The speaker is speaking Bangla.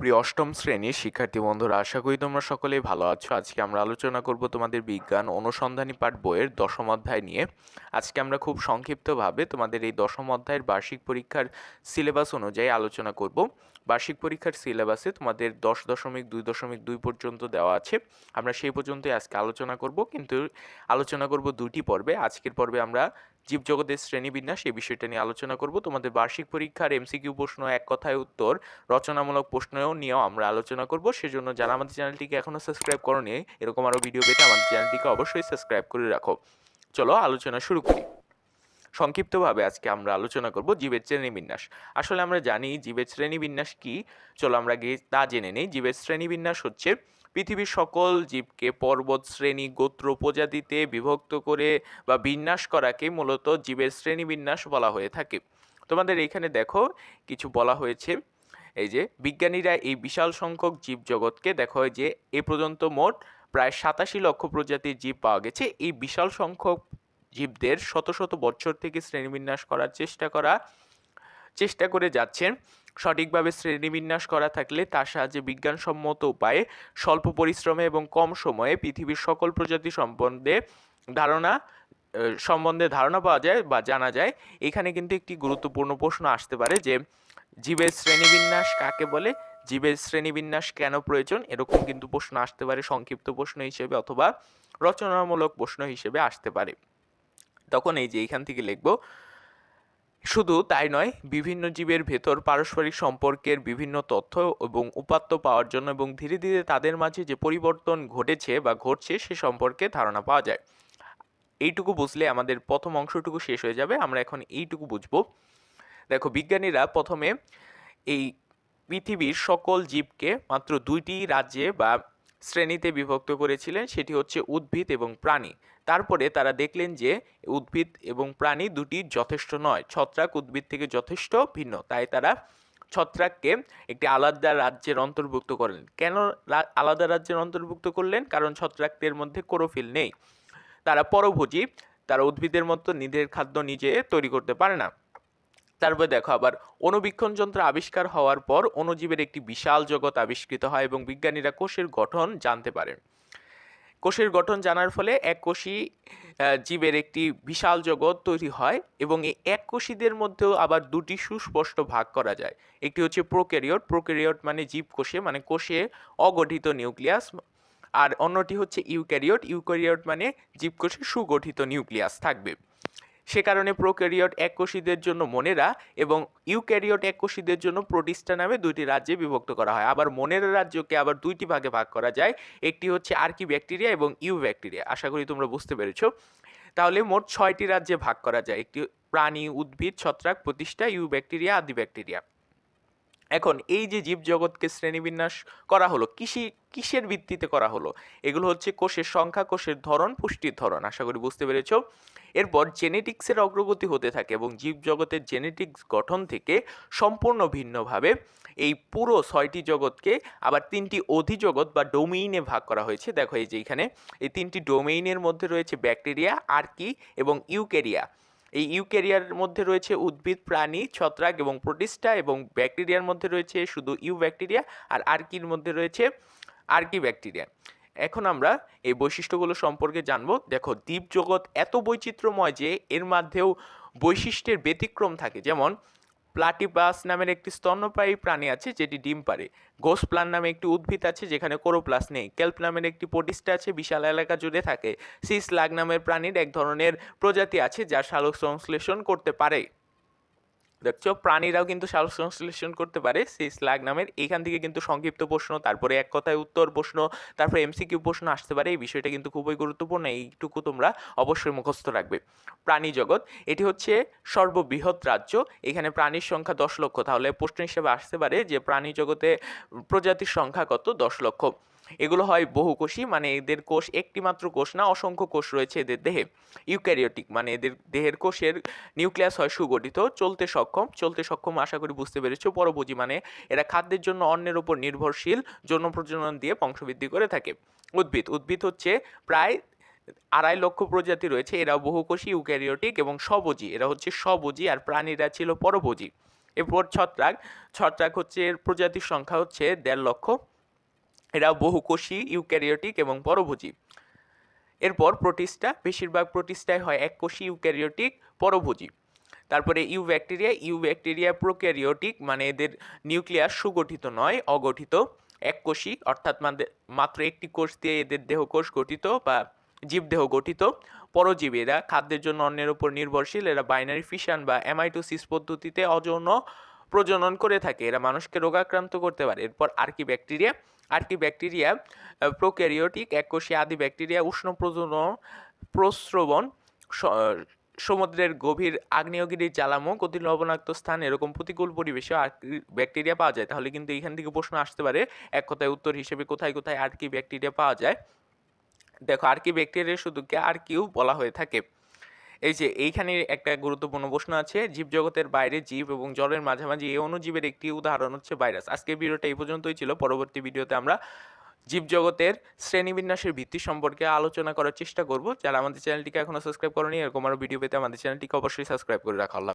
প্রিয় অষ্টম শ্রেণির শিক্ষার্থী বন্ধুরা, আশা করি তোমরা সকলেই ভালো আছো। আজকে আমরা আলোচনা করব তোমাদের বিজ্ঞান অনুসন্ধানী পাঠ বইয়ের দশম অধ্যায় নিয়ে। আজকে আমরা খুব সংক্ষিপ্তভাবে তোমাদের এই দশম অধ্যায়ের বার্ষিক পরীক্ষার সিলেবাস অনুযায়ী আলোচনা করব। বার্ষিক পরীক্ষার সিলেবাসে তোমাদের দশ দশমিক দুই দশমিক দুই পর্যন্ত দেওয়া আছে। আমরা সেই পর্যন্তই আজকে আলোচনা করব, কিন্তু আলোচনা করব দুটি পর্বে। আজকের পর্বে আমরা জীবজগতের শ্রেণীবিন্যাস এই বিষয়টা নিয়ে আলোচনা করব। তোমাদের বার্ষিক পরীক্ষার এমসিকিউ প্রশ্ন এক কথায় উত্তর, রচনামূলক প্রশ্নও নিয়েও আমরা আলোচনা করব। সেজন্য যারা আমাদের চ্যানেলটিকে এখনও সাবস্ক্রাইব করনি, এরকম আরও ভিডিও পেতে আমাদের চ্যানেলটিকে অবশ্যই সাবস্ক্রাইব করে রাখো। চলো আলোচনা শুরু করি। সংক্ষিপ্তভাবে আজকে আমরা আলোচনা করব জীবের শ্রেণীবিন্যাস। আসলে আমরা জানি জীবের শ্রেণীবিন্যাস কি। চলো আমরা গিয়ে তা জেনে নেই। জীবের শ্রেণীবিন্যাস হচ্ছে পৃথিবীর সকল জীবকে পর্বত, শ্রেণি, গোত্র প্রজাতিতে বিভক্ত করে বা বিন্যাস করাকে মূলত জীবের শ্রেণীবিন্যাস বলা হয়ে থাকে। তোমাদের এখানে দেখো কিছু বলা হয়েছে। এই যে, বিজ্ঞানীরা এই বিশাল সংখ্যক জীবজগৎকে দেখো যে এ পর্যন্ত মোট প্রায় সাতাশি লক্ষ প্রজাতির জীব পাওয়া গেছে। এই বিশাল সংখ্যক জীবদের শত শত বছর থেকে শ্রেণীবিন্যাস করার চেষ্টা করা, চেষ্টা করে যাচ্ছেন। সঠিকভাবে শ্রেণীবিন্যাস করা থাকলে তার সাহায্যে বিজ্ঞানসম্মত উপায়ে স্বল্প পরিশ্রমে এবং কম সময়ে পৃথিবীর সকল প্রজাতি সম্বন্ধে ধারণা সম্বন্ধে ধারণা পাওয়া যায় বা জানা যায়। এখানে কিন্তু একটি গুরুত্বপূর্ণ প্রশ্ন আসতে পারে যে, জীবের শ্রেণীবিন্যাস কাকে বলে? জীবের শ্রেণীবিন্যাস কেন প্রয়োজন? এরকম কিন্তু প্রশ্ন আসতে পারে, সংক্ষিপ্ত প্রশ্ন হিসেবে অথবা রচনামূলক প্রশ্ন হিসেবে আসতে পারে। তখন এই যে এখান থেকে লিখব, শুধু তাই নয়, বিভিন্ন জীবের ভেতর পারস্পরিক সম্পর্কের বিভিন্ন তথ্য এবং উপাত্ত পাওয়ার জন্য এবং ধীরে ধীরে তাদের মাঝে যে পরিবর্তন ঘটেছে বা ঘটছে সে সম্পর্কে ধারণা পাওয়া যায়। এইটুকু বুঝলে আমাদের প্রথম অংশটুকু শেষ হয়ে যাবে, আমরা এখন এইটুকু বুঝব। দেখো, বিজ্ঞানীরা প্রথমে এই পৃথিবীর সকল জীবকে মাত্র দুইটি রাজ্যে বা শ্রেণীতে বিভক্ত করেছিলেন, সেটি হচ্ছে উদ্ভিদ এবং প্রাণী। তারপরে তারা দেখলেন যে উদ্ভিদ এবং প্রাণী দুটি যথেষ্ট নয়, ছত্রাক উদ্ভিদ থেকে যথেষ্ট ভিন্ন, তাই তারা ছত্রাককে একটি আলাদা রাজ্যের অন্তর্ভুক্ত করলেন। কেন আলাদা রাজ্যের অন্তর্ভুক্ত করলেন? কারণ ছত্রাকদের মধ্যে ক্লোরোফিল নেই। তারা পরভোজী, তারা উদ্ভিদের মতো নিজের খাদ্য নিজে তৈরি করতে পারে না। তারপর দেখো আবার অণুবীক্ষণ যন্ত্র আবিষ্কার হওয়ার পর অণুজীবের একটি বিশাল জগৎ আবিষ্কৃত হয় এবং বিজ্ঞানীরা কোষের গঠন জানতে পারেন। কোষের গঠন জানার ফলে এককোষী আহ, জীবের একটি বিশাল জগৎ তৈরি হয় এবং এই এককোষীদের মধ্যেও আবার দুটি সুস্পষ্ট ভাগ করা যায়। একটি হচ্ছে প্রোক্যারিওট প্রোক্যারিওট মানে জীব কোষে মানে কোষে অগঠিত নিউক্লিয়াস আর অন্যটি হচ্ছে ইউক্যারিওট। ইউক্যারিওট মানে জীবকোষে সুগঠিত নিউক্লিয়াস থাকবে। সে কারণে প্রোক্যারিওট এককোষীদের জন্য মনেরা এবং ইউক্যারিওট এককোষীদের জন্য প্রোটিস্টা নামে দুইটি রাজ্যে বিভক্ত করা হয়। আবার মনেরা রাজ্যকে আবার দুইটি ভাগে ভাগ করা যায়। একটি হচ্ছে আর্কি ব্যাকটেরিয়া এবং ইউ ব্যাকটেরিয়া আশা করি তোমরা বুঝতে পেরেছ। তাহলে মোট ছয়টি রাজ্যে ভাগ করা যায়। একটি প্রাণী, উদ্ভিদ, ছত্রাক, প্রতিষ্ঠা ইউ ব্যাকটেরিয়া আদি ব্যাকটেরিয়া এখন এই যে জীবজগৎকে শ্রেণীবিন্যাস করা হলো, কৃষি কিসের ভিত্তিতে করা হলো, এগুলো হচ্ছে কোষের সংখ্যা, কোষের ধরন, পুষ্টির ধরন, আশা করি বুঝতে পেরেছ। এরপর জেনেটিক্সের অগ্রগতি হতে থাকে এবং জীবজগতের জেনেটিক্স গঠন থেকে সম্পূর্ণ ভিন্নভাবে এই পুরো ছয়টি জগৎকে আবার তিনটি অধিজগৎ বা ডোমেইনে ভাগ করা হয়েছে। দেখো এই যে এখানে এই তিনটি ডোমেইনের মধ্যে রয়েছে ব্যাকটেরিয়া আর্কি এবং ইউক্যারিয়া এই ইউক্যারিয়ার মধ্যে রয়েছে উদ্ভিদ, প্রাণী, ছত্রাক এবং প্রোটিস্টা এবং ব্যাকটেরিয়ার মধ্যে রয়েছে শুধু ইউ ব্যাকটেরিয়া আর আর্কির মধ্যে রয়েছে আর্কি ব্যাকটেরিয়া। এখন আমরা এই বৈশিষ্ট্যগুলো সম্পর্কে জানব। দেখো দ্বীপ জগৎ এত বৈচিত্র্যময় যে এর মধ্যেও বৈশিষ্ট্যের ব্যতিক্রম থাকে। যেমন প্লাটিপাস নামের একটি স্তন্যপায়ী প্রাণী আছে যেটি ডিম পারে গোস প্লান নামে একটি উদ্ভিদ আছে যেখানে কোরোপ্লাস নেই। কেল্প নামের একটি প্রতিষ্ঠা আছে, বিশাল এলাকা জুড়ে থাকে। সিস লাগ নামের প্রাণীর এক ধরনের প্রজাতি আছে যা সালোক সংশ্লেষণ করতে পারে। দেখছ? প্রাণীরাও কিন্তু সালোক সংশ্লেষণ করতে পারে সেই স্ল্যাগ নামের। এখান থেকে কিন্তু সংক্ষিপ্ত প্রশ্ন, তারপরে এক কথায় উত্তর প্রশ্ন, তারপরে এমসিকিউ প্রশ্ন আসতে পারে। এই বিষয়টা কিন্তু খুবই গুরুত্বপূর্ণ, এইটুকু তোমরা অবশ্যই মুখস্থ রাখবে। প্রাণী জগৎ, এটি হচ্ছে সর্ববৃহৎ রাজ্য। এখানে প্রাণীর সংখ্যা দশ লক্ষ। তাহলে প্রশ্ন হিসেবে আসতে পারে যে প্রাণী জগতে প্রজাতির সংখ্যা কত? দশ লক্ষ। এগুলো হয় বহুকোষী মানে এদের কোষ একটি মাত্র কোষ না, অসংখ্য কোষ রয়েছে এদের দেহে। ইউক্যারিওটিক মানে এদের দেহের কোষের নিউক্লিয়াস হয় সুগঠিত, চলতে সক্ষম। চলতে সক্ষম আশা করি বুঝতে পেরেছ পরভোজী মানে এরা খাদ্যের জন্য অন্যের উপর নির্ভরশীল, যৌন প্রজনন দিয়ে বংশবৃদ্ধি করে থাকে। উদ্ভিদ উদ্ভিদ হচ্ছে প্রায় আড়াই লক্ষ প্রজাতি রয়েছে এরা বহুকোষী ইউক্যারিওটিক এবং স্বভোজী এরা হচ্ছে স্বভোজী আর প্রাণীরা ছিল পরভোজী এরপর ছত্রাক ছত্রাক হচ্ছে এর প্রজাতির সংখ্যা হচ্ছে দেড় লক্ষ। এরা বহুকোষী ইউক্যারিওটিক এবং পরভোজী। এরপর প্রোটিস্টা, বেশিরভাগ প্রোটিস্টাই হয় এককোষী ইউক্যারিওটিক, পরভোজী। তারপরে eubacteria eubacteria prokaryotic মানে এদের নিউক্লিয়াস সুগঠিত নয়, অগঠিত এককোষী অর্থাৎ মাত্র একটি কোষ দিয়ে এদের দেহকোষ গঠিত বা জীবদেহ গঠিত, পরজীবী। এরা খাদ্যের জন্য অন্যের উপর নির্ভরশীল, এরা বাইনারি ফিশন বা অ্যামাইটোসিস পদ্ধতিতে অযৌন প্রজনন করে থাকে। এরা মানুষকে রোগাক্রান্ত করতে পারে। এরপর archaebacteria archaebacteria prokaryotic এককোষী আদি ব্যাকটেরিয়া উষ্ণ প্রজনন, প্রস্রবণ সমুদ্রের গভীর আগ্নেয়গিরির জ্বালামুখ, অতি লবণাক্ত স্থান, এরকম প্রতিকূল পরিবেশে আর্কি ব্যাকটেরিয়া পাওয়া যায়। তাহলে কিন্তু এখান থেকে প্রশ্ন আসতে পারে, এক কথায় উত্তর হিসেবে কোথায় কোথায় আর্কি ব্যাকটেরিয়া পাওয়া যায়। দেখো আর্কি ব্যাকটেরিয়া শুধুকে আর্কিও বলা হয়ে থাকে। এই যে এইখানে একটা গুরুত্বপূর্ণ প্রশ্ন আছে, জীবজগতের বাইরে জীব এবং জলের মাঝামাঝি এই অনুজীবের একটি উদাহরণ হচ্ছে ভাইরাস। আজকে ভিডিওটা এই পর্যন্তই ছিল। পরবর্তী ভিডিওতে আমরা জীবজগতের শ্রেণীবিন্যাসের ভিত্তি সম্পর্কে আলোচনা করার চেষ্টা করব। যারা আমাদের চ্যানেলটিকে এখনও সাবস্ক্রাইব করেনি, এরকম আরও ভিডিও পেতে আমাদের চ্যানেলটিকে অবশ্যই সাবস্ক্রাইব করে রাখা।